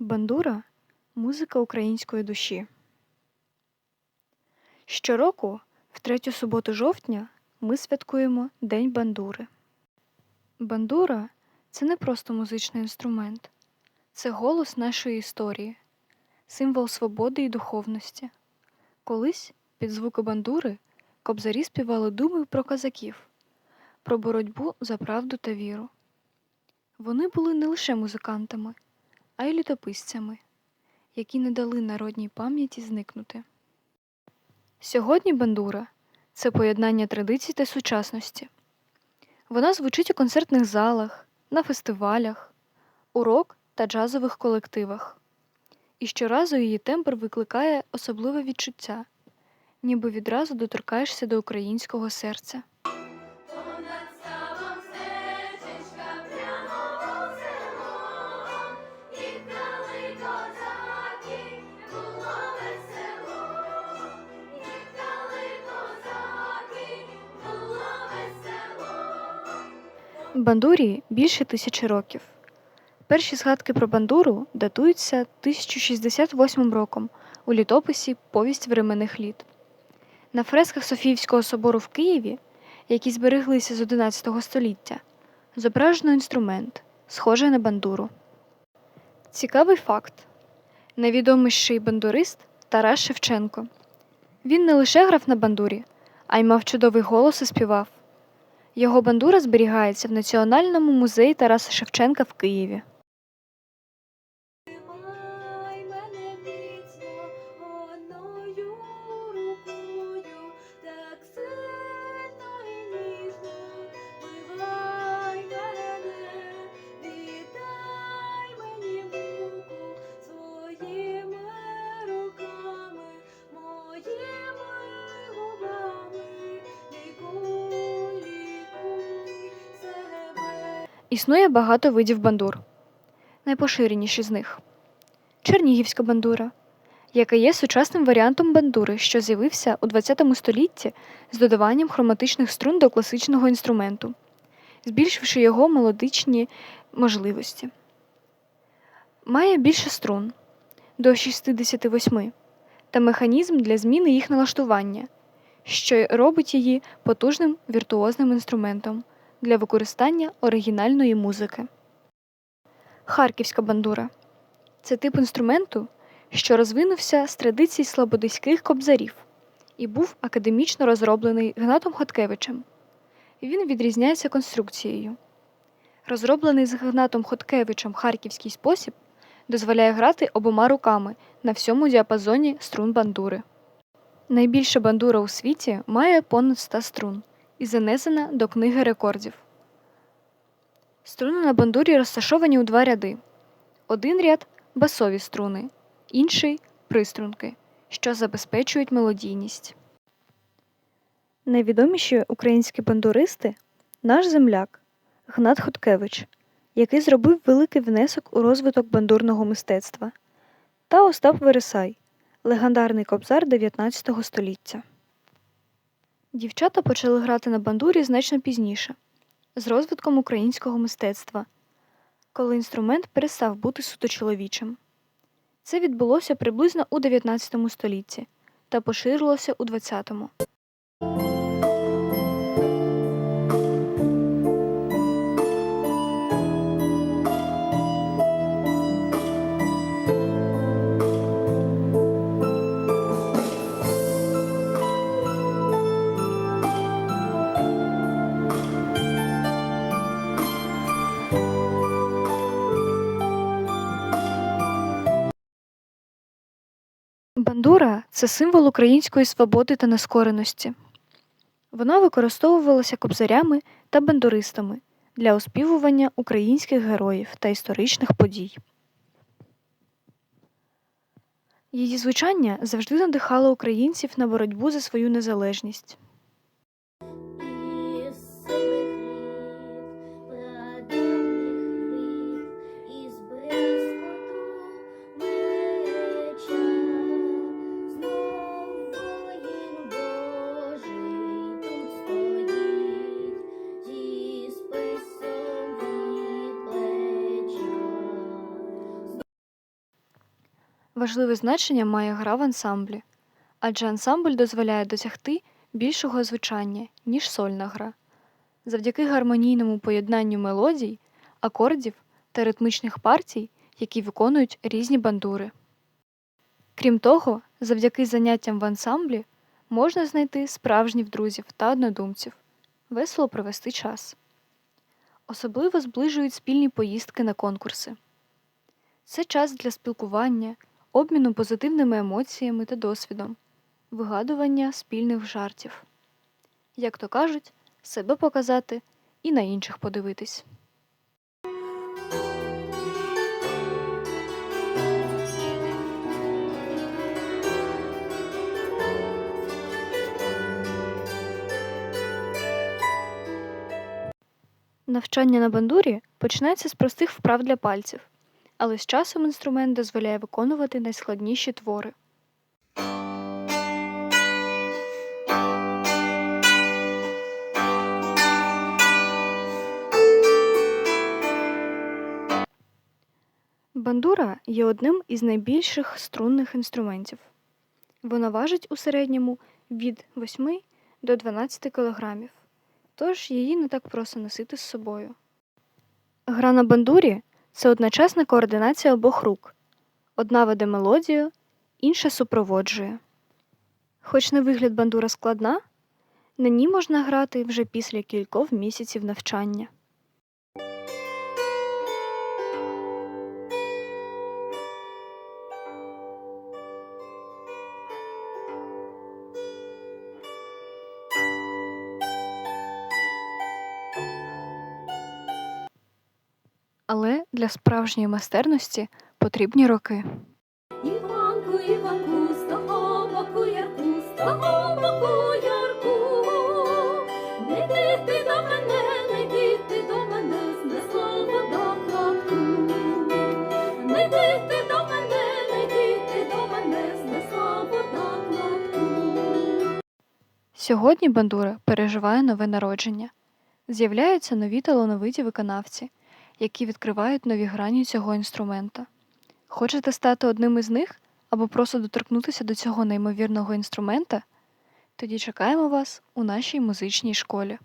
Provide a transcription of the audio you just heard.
Бандура музика української душі. Щороку, в третю суботу жовтня, ми святкуємо День бандури. Бандура це не просто музичний інструмент, це голос нашої історії, символ свободи і духовності. Колись під звуки бандури кобзарі співали думи про козаків, про боротьбу за правду та віру. Вони були не лише музикантами, а й літописцями, які не дали народній пам'яті зникнути. Сьогодні бандура це поєднання традицій та сучасності. Вона звучить у концертних залах, на фестивалях, у рок та джазових колективах. І щоразу її тембр викликає особливе відчуття, ніби відразу доторкаєшся до українського серця. Бандурі більше тисячі років. Перші згадки про бандуру датуються 1068 роком у літописі Повість временних літ. На фресках Софіївського собору в Києві, які збереглися з 11 століття, зображено інструмент, схожий на бандуру. Цікавий факт: невідомий ще й бандурист Тарас Шевченко. Він не лише грав на бандурі, а й мав чудовий голос і співав. Його бандура зберігається в Національному музеї Тараса Шевченка в Києві. Існує багато видів бандур. Найпоширеніші з них Чернігівська бандура, яка є сучасним варіантом бандури, що з'явився у ХХ столітті з додаванням хроматичних струн до класичного інструменту, збільшивши його мелодичні можливості. Має більше струн до 68 та механізм для зміни їх налаштування, що робить її потужним віртуозним інструментом для використання оригінальної музики. Харківська бандура це тип інструменту, що розвинувся з традицій слободиських кобзарів і був академічно розроблений Гнатом Хоткевичем. Він відрізняється конструкцією. Розроблений з Гнатом Хоткевичем харківський спосіб дозволяє грати обома руками на всьому діапазоні струн бандури. Найбільша бандура у світі має понад 100 струн і занесена до книги рекордів. Струни на бандурі розташовані у два ряди. Один ряд басові струни, інший приструнки, що забезпечують мелодійність. Найвідоміші українські бандуристи наш земляк Гнат Хоткевич, який зробив великий внесок у розвиток бандурного мистецтва, та Остап Вересай, легендарний кобзар 19 століття. Дівчата почали грати на бандурі значно пізніше, з розвитком українського мистецтва, коли інструмент перестав бути суто чоловічим. Це відбулося приблизно у 19 столітті та поширилося у 20-му. Це символ української свободи та нескореності. Вона використовувалася кобзарями та бандуристами для оспівування українських героїв та історичних подій. Її звучання завжди надихало українців на боротьбу за свою незалежність. Важливе значення має гра в ансамблі, адже ансамбль дозволяє досягти більшого звучання, ніж сольна гра. Завдяки гармонійному поєднанню мелодій, акордів та ритмічних партій, які виконують різні бандури. Крім того, завдяки заняттям в ансамблі можна знайти справжніх друзів та однодумців, весело провести час. Особливо зближують спільні поїздки на конкурси. Це час для спілкування, обміну позитивними емоціями та досвідом, вигадування спільних жартів. Як то кажуть, себе показати і на інших подивитись. Навчання на бандурі починається з простих вправ для пальців, але з часом інструмент дозволяє виконувати найскладніші твори. Бандура є одним із найбільших струнних інструментів. Вона важить у середньому від 8 до 12 кілограмів, тож її не так просто носити з собою. Гра на бандурі це одночасна координація обох рук. Одна веде мелодію, інша супроводжує. Хоч на вигляд бандура складна, на ній можна грати вже після кількох місяців навчання. Для справжньої майстерності потрібні роки. Іванку, Іванку, з того боку ярку, з того боку ярку. Не йди до мене, не йди до мене, знесла вода кладку. Не йди ти до мене, не йди до мене, знесла вода кладку. Сьогодні бандура переживає нове народження. З'являються нові талановиті виконавці, які відкривають нові грані цього інструмента. Хочете стати одним із них або просто доторкнутися до цього неймовірного інструмента? Тоді чекаємо вас у нашій музичній школі.